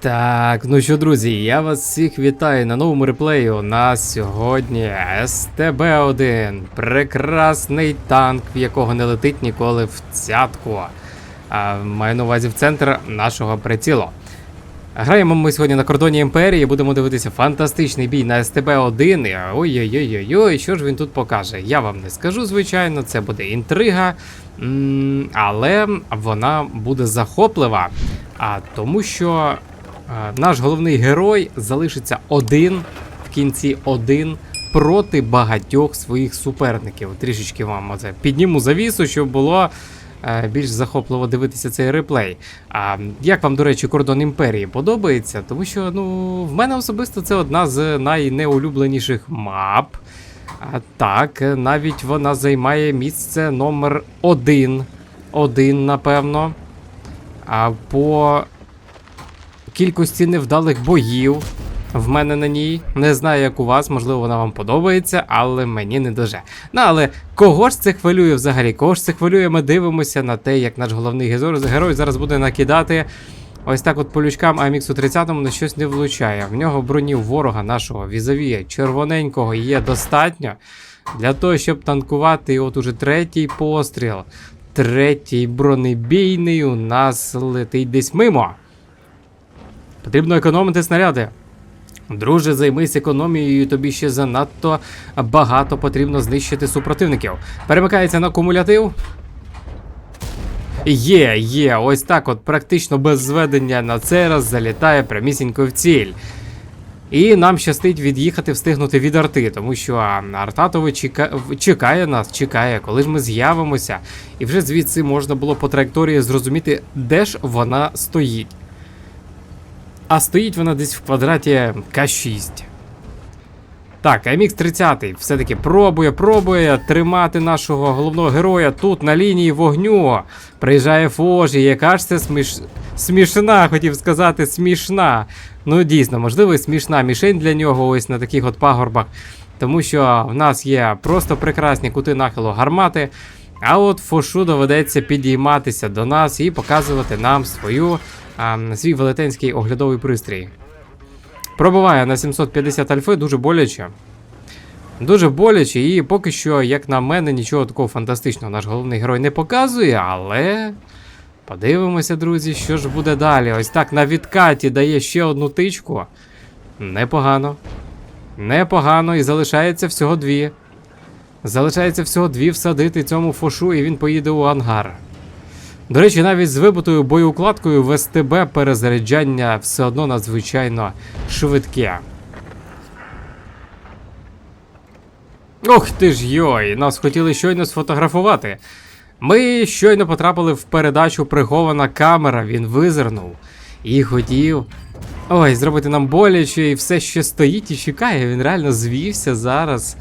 Так, ну що, друзі, я вас всіх вітаю на новому реплею. На сьогодні СТБ-1. Прекрасний танк, в якого не летить ніколи в цятку. А, маю на увазі в центр нашого прицілу. Граємо ми сьогодні на кордоні імперії, будемо дивитися фантастичний бій на СТБ-1. Ой-ой-ой-ой, що ж він тут покаже? Я вам не скажу, звичайно, це буде інтрига, але вона буде захоплива. А тому що е, наш головний герой залишиться один в кінці один проти багатьох своїх суперників. Трішечки вам оце підніму завісу, щоб було більш захопливо дивитися цей реплей. А як вам, до речі, кордон імперії подобається? Тому що ну, в мене особисто це одна з найнеулюбленіших мап. А так, е, навіть вона займає місце номер один. Один, напевно. А по кількості невдалих боїв в мене на ній. Не знаю, як у вас, можливо, вона вам подобається, але мені не дуже. Ну, але кого ж це хвилює взагалі? Кого ж це хвилює? Ми дивимося на те, як наш головний герой, зараз буде накидати. Ось так от по лючкам аміксу 30 на щось не влучає. В нього бронів ворога нашого візавія червоненького є достатньо для того, щоб танкувати. І от уже третій постріл. Третій бронебійний у нас летить десь мимо. Потрібно економити снаряди. Друже, займись економією, тобі ще занадто багато потрібно знищити супротивників. Перемикається на кумулятив. Є, є, ось так от практично без зведення на цей раз залітає прямісінько в ціль. І нам щастить від'їхати, встигнути від арти, тому що а, чека... чекає нас, чекає, коли ж ми з'явимося, і вже звідси можна було по траєкторії зрозуміти, де ж вона стоїть. А стоїть вона десь в квадраті К6. Так, MX 30 все-таки пробує, пробує тримати нашого головного героя тут на лінії вогню. Приїжджає Фожі, яка ж це сміш... смішна, хотів сказати, смішна. Ну, дійсно, можливо, смішна мішень для нього ось на таких от пагорбах. Тому що в нас є просто прекрасні кути нахилу гармати. А от Фошу доведеться підійматися до нас і показувати нам свою, а, свій велетенський оглядовий пристрій. Пробиває на 750 альфи дуже боляче. Дуже боляче, і поки що, як на мене, нічого такого фантастичного наш головний герой не показує, але. Подивимося, друзі, що ж буде далі. Ось так на відкаті дає ще одну тичку. Непогано. Непогано, і залишається всього дві. Залишається всього дві всадити цьому фошу, і він поїде у ангар. До речі, навіть з вибутою боєукладкою в СТБ перезаряджання все одно надзвичайно швидке. Ох ти ж йой, нас хотіли щойно сфотографувати. Ми щойно потрапили в передачу прихована камера, він визирнув і хотів. Ой, зробити нам боляче, і все ще стоїть і чекає. Він реально звівся зараз.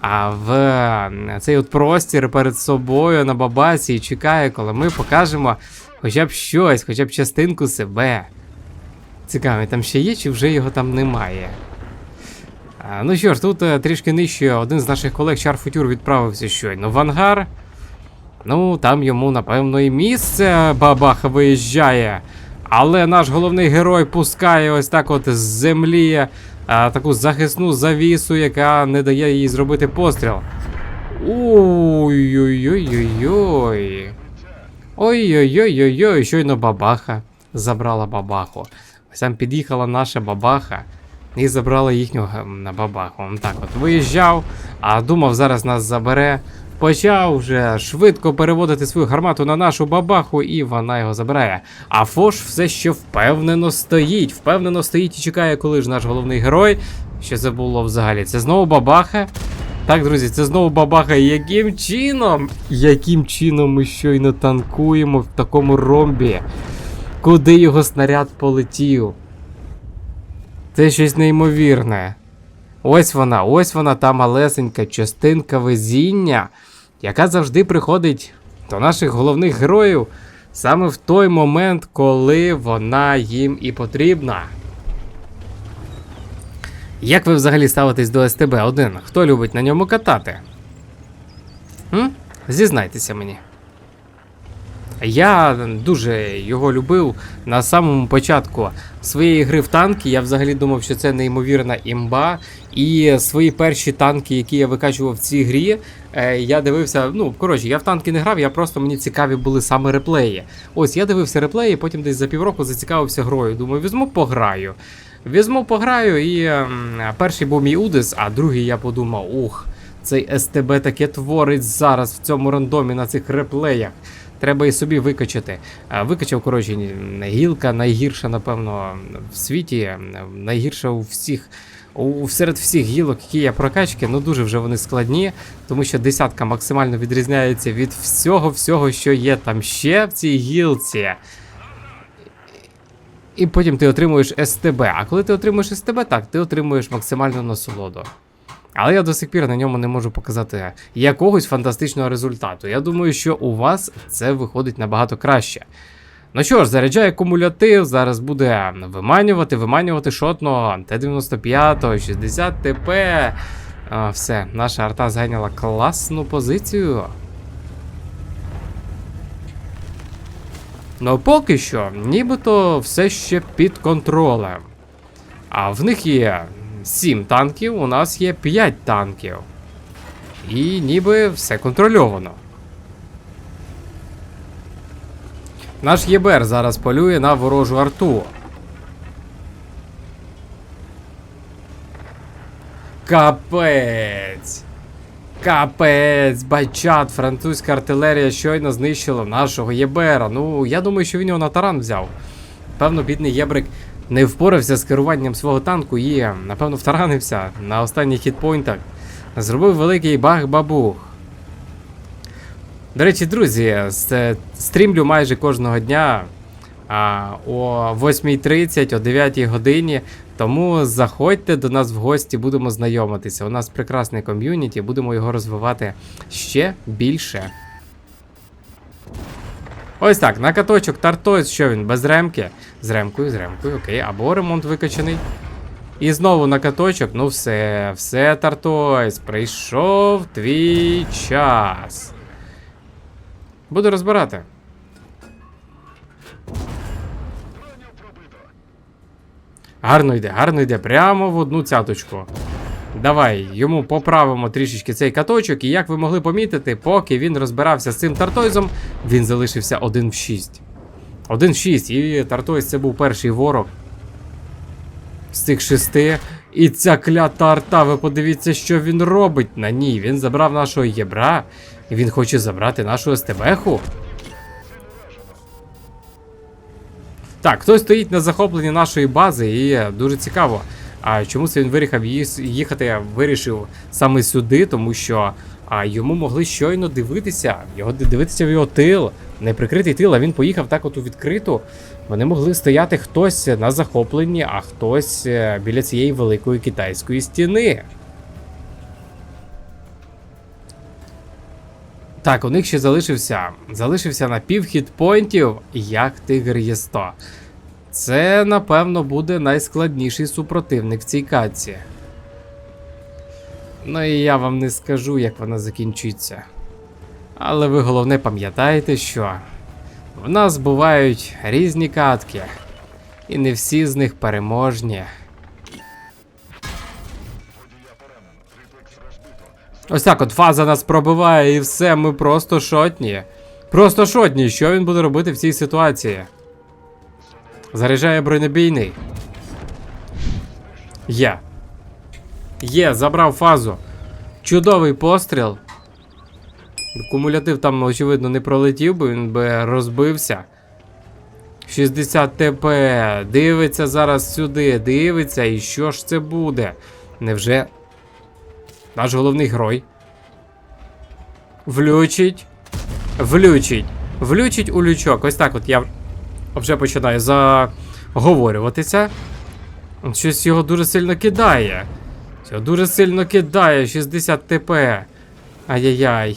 А в е, цей от простір перед собою на бабасі і чекає, коли ми покажемо хоча б щось, хоча б частинку себе. Цікаво, там ще є, чи вже його там немає. Ну що ж, тут е, трішки нижче один з наших колег Чар Футюр відправився щойно в ангар. Ну, там йому, напевно, і місце бабаха виїжджає. Але наш головний герой пускає ось так от з землі а, таку захисну завісу, яка не дає їй зробити постріл. Ой-ой-ой-ой-ой. Ой-ой-ой-ой-ой, щойно бабаха забрала бабаху. Ось там під'їхала наша бабаха і забрала їхню на бабаху. Так от виїжджав, а думав, зараз нас забере. Почав вже швидко переводити свою гармату на нашу бабаху, і вона його забирає. А Фош все ще впевнено стоїть. Впевнено стоїть і чекає, коли ж наш головний герой. Що це було взагалі? Це знову бабаха. Так, друзі, це знову бабаха. Яким чином? Яким чином ми щойно танкуємо в такому ромбі? Куди його снаряд полетів? Це щось неймовірне. Ось вона, ось вона та малесенька частинка везіння, яка завжди приходить до наших головних героїв саме в той момент, коли вона їм і потрібна. Як ви взагалі ставитесь до СТБ-1? Хто любить на ньому катати? М? Зізнайтеся мені. Я дуже його любив на самому початку своєї гри в танки. Я взагалі думав, що це неймовірна імба. І свої перші танки, які я викачував в цій грі, е, я дивився. Ну, коротше, я в танки не грав, я просто мені цікаві були саме реплеї. Ось я дивився реплеї, потім десь за півроку зацікавився грою. Думаю, візьму пограю. Візьму пограю, і перший був мій Удис, а другий я подумав, ух, цей СТБ таке творить зараз в цьому рандомі на цих реплеях. Треба і собі викачати. Викачав, коротше, гілка найгірша, напевно, в світі, найгірша у всіх. У серед всіх гілок, які є прокачки, ну дуже вже вони складні, тому що десятка максимально відрізняється від всього, всього, що є там ще в цій гілці. І потім ти отримуєш СТБ. А коли ти отримуєш СТБ, так, ти отримуєш максимальну насолоду. Але я до сих пір на ньому не можу показати якогось фантастичного результату. Я думаю, що у вас це виходить набагато краще. Ну що ж, заряджає кумулятив, зараз буде виманювати, виманювати шотного Т-95, 60 ТП. А, все, наша арта зайняла класну позицію. Ну поки що, нібито все ще під контролем. А в них є 7 танків, у нас є 5 танків. І ніби все контрольовано. Наш ЄБР зараз полює на ворожу арту. Капець. Капець, байчат, французька артилерія щойно знищила нашого ЄБРа. Ну, я думаю, що він його на таран взяв. Певно, бідний єбрик не впорався з керуванням свого танку і, напевно, втаранився на останніх хітпойнтах. Зробив великий бах-бабух. До речі, друзі, стрімлю майже кожного дня а, о 8.30, о 9 годині. Тому заходьте до нас в гості, будемо знайомитися. У нас прекрасне ком'юніті, будемо його розвивати ще більше. Ось так, на каточок Тартойс, що він без ремки. З ремкою, з ремкою, окей, або ремонт викачаний. І знову на каточок, ну все, все, Тартойс, прийшов твій час. Буду розбирати. Гарно йде, гарно йде, прямо в одну цяточку. Давай, йому поправимо трішечки цей каточок, і як ви могли помітити, поки він розбирався з цим тартойзом, він залишився 1 в 6. 1 в 6, і тартойз це був перший ворог. З цих шести. І ця клята арта, ви подивіться, що він робить на ній. Він забрав нашого єбра, і він хоче забрати нашу СТБху. Так, хтось стоїть на захопленні нашої бази, і дуже цікаво. А чому це він вирішив їхати, вирішив саме сюди, тому що а, йому могли щойно дивитися, його дивитися в його тил, неприкритий тил, а він поїхав так от у відкриту. Вони могли стояти хтось на захопленні, а хтось е, біля цієї великої китайської стіни. Так, у них ще залишився. Залишився на пів хітпойнтів, як Тигр є 100. Це, напевно, буде найскладніший супротивник в цій катці. Ну і я вам не скажу, як вона закінчиться. Але ви головне пам'ятаєте, що в нас бувають різні катки, і не всі з них переможні. Ось так от фаза нас пробиває, і все, ми просто шотні. Просто шотні. Що він буде робити в цій ситуації? Заряджає бронебійний. Є. Є, забрав фазу. Чудовий постріл. Кумулятив там, очевидно, не пролетів, бо він би розбився. 60 ТП. Дивиться зараз сюди, дивиться, і що ж це буде? Невже наш головний герой? Влючить. Влючить. Влючить у лючок. Ось так от я вже починаю заговорюватися. Щось його дуже сильно кидає. Його дуже сильно кидає. 60 ТП. Ай-яй-яй.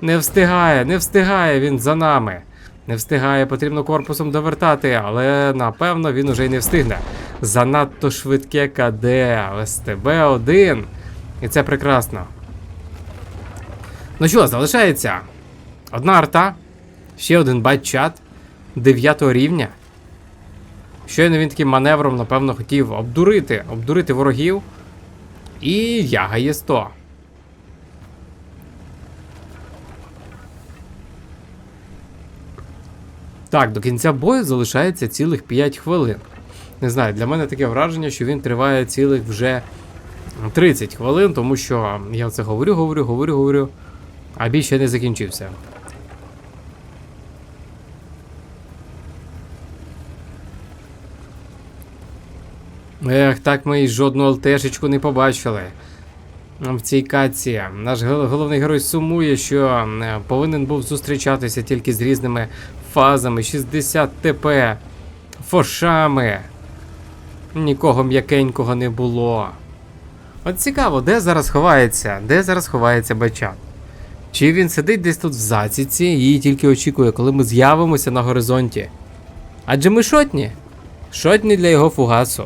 Не встигає, не встигає він за нами. Не встигає, потрібно корпусом довертати, але напевно він уже й не встигне. Занадто швидке КД, СТБ-1. І це прекрасно. Ну що, залишається одна арта, ще один байт-чат 9 рівня. Щойно він таким маневром, напевно, хотів обдурити, обдурити ворогів. І яга є 100. Так, до кінця бою залишається цілих 5 хвилин. Не знаю, для мене таке враження, що він триває цілих вже 30 хвилин, тому що я це говорю, говорю, говорю, говорю, а бій ще не закінчився. Ех, так ми і жодну ЛТшечку не побачили. В цій каці наш головний герой сумує, що е, повинен був зустрічатися тільки з різними фазами 60 ТП, фошами. Нікого м'якенького не було. От цікаво, де зараз ховається? Де зараз ховається бачат? Чи він сидить десь тут в засіці і тільки очікує, коли ми з'явимося на горизонті? Адже ми шотні. Шотні для його фугасу.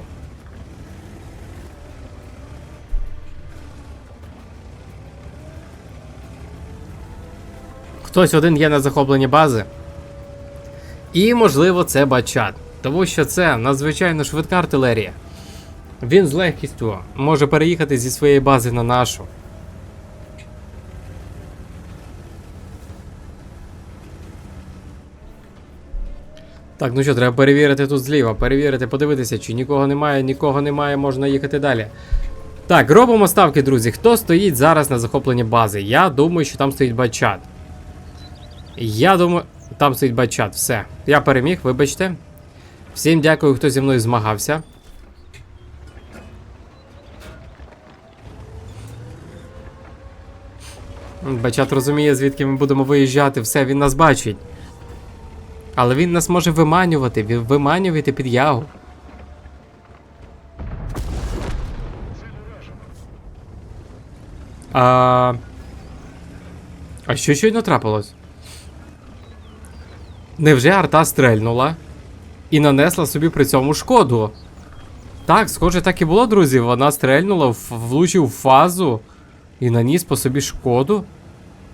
Хтось один є на захопленні бази. І, можливо, це бачат. Тому що це надзвичайно швидка артилерія. Він з легкістю може переїхати зі своєї бази на нашу. Так, ну що, треба перевірити тут зліва, перевірити, подивитися, чи нікого немає, нікого немає, можна їхати далі. Так, робимо ставки, друзі. Хто стоїть зараз на захопленні бази? Я думаю, що там стоїть бачат. Я думаю, там стоїть бачат. Все. Я переміг, вибачте. Всім дякую, хто зі мною змагався. Бачат розуміє, звідки ми будемо виїжджати. Все, він нас бачить. Але він нас може виманювати, виманювати під ягу. А... а що щойно трапилось? Невже арта стрельнула і нанесла собі при цьому шкоду? Так, схоже, так і було, друзі. Вона стрельнула, влучив фазу і наніс по собі шкоду.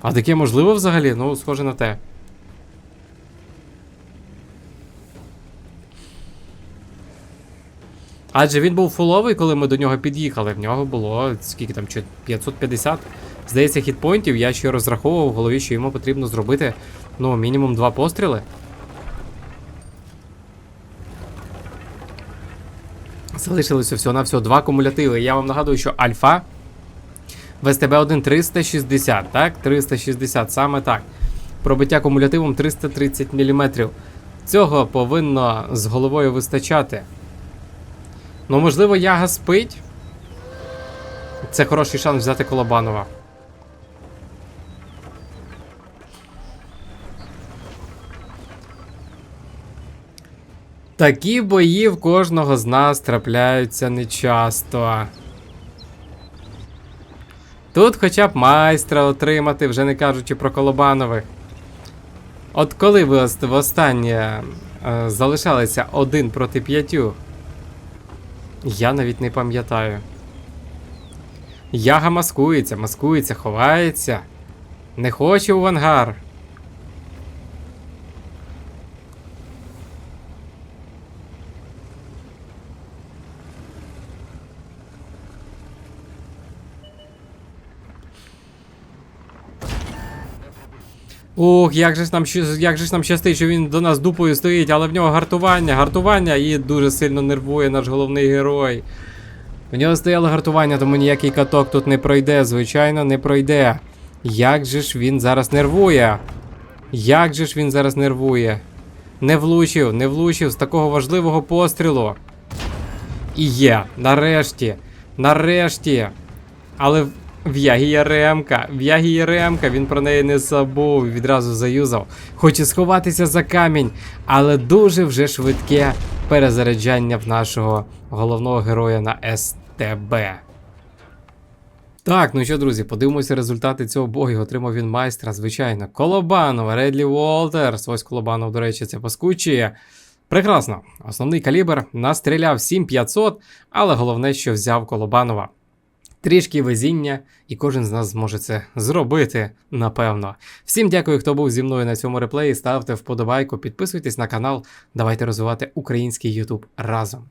А таке можливо взагалі? Ну, схоже на те. Адже він був фуловий, коли ми до нього під'їхали. В нього було скільки там, 550, здається, хітпойнтів. Я ще розраховував в голові, що йому потрібно зробити ну, мінімум два постріли. Залишилося всього на всього два кумулятиви. Я вам нагадую, що альфа в СТБ-1 360, так? 360, саме так. Пробиття кумулятивом 330 мм. Цього повинно з головою вистачати. Ну, можливо, Яга спить. Це хороший шанс взяти Колобанова. Такі бої в кожного з нас трапляються нечасто. Тут хоча б майстра отримати, вже не кажучи про Колобанових. От коли ви ост- востаннє е, залишалися один проти п'ятю? Я навіть не пам'ятаю. Яга маскується, маскується, ховається. Не хоче у ангар. Ох, як же ж нам як же ж нам щастить, що він до нас дупою стоїть, але в нього гартування, гартування і дуже сильно нервує наш головний герой. В нього стояло гартування, тому ніякий каток тут не пройде, звичайно, не пройде. Як же ж він зараз нервує? Як же ж він зараз нервує? Не влучив, не влучив з такого важливого пострілу. І є, нарешті, нарешті. Але в- в Ягі є ремка, в Ягі є ремка, він про неї не забув, відразу заюзав. Хоче сховатися за камінь, але дуже вже швидке перезаряджання в нашого головного героя на СТБ. Так, ну що, друзі, подивимося результати цього бою. Отримав він майстра, звичайно. Колобанов, Редлі Уолтерс. Ось Колобанов, до речі, це поскучує. Прекрасно. Основний калібр настріляв 7500, але головне, що взяв Колобанова. Трішки везіння, і кожен з нас зможе це зробити, напевно. Всім дякую, хто був зі мною на цьому реплеї. Ставте вподобайку, підписуйтесь на канал. Давайте розвивати український YouTube разом.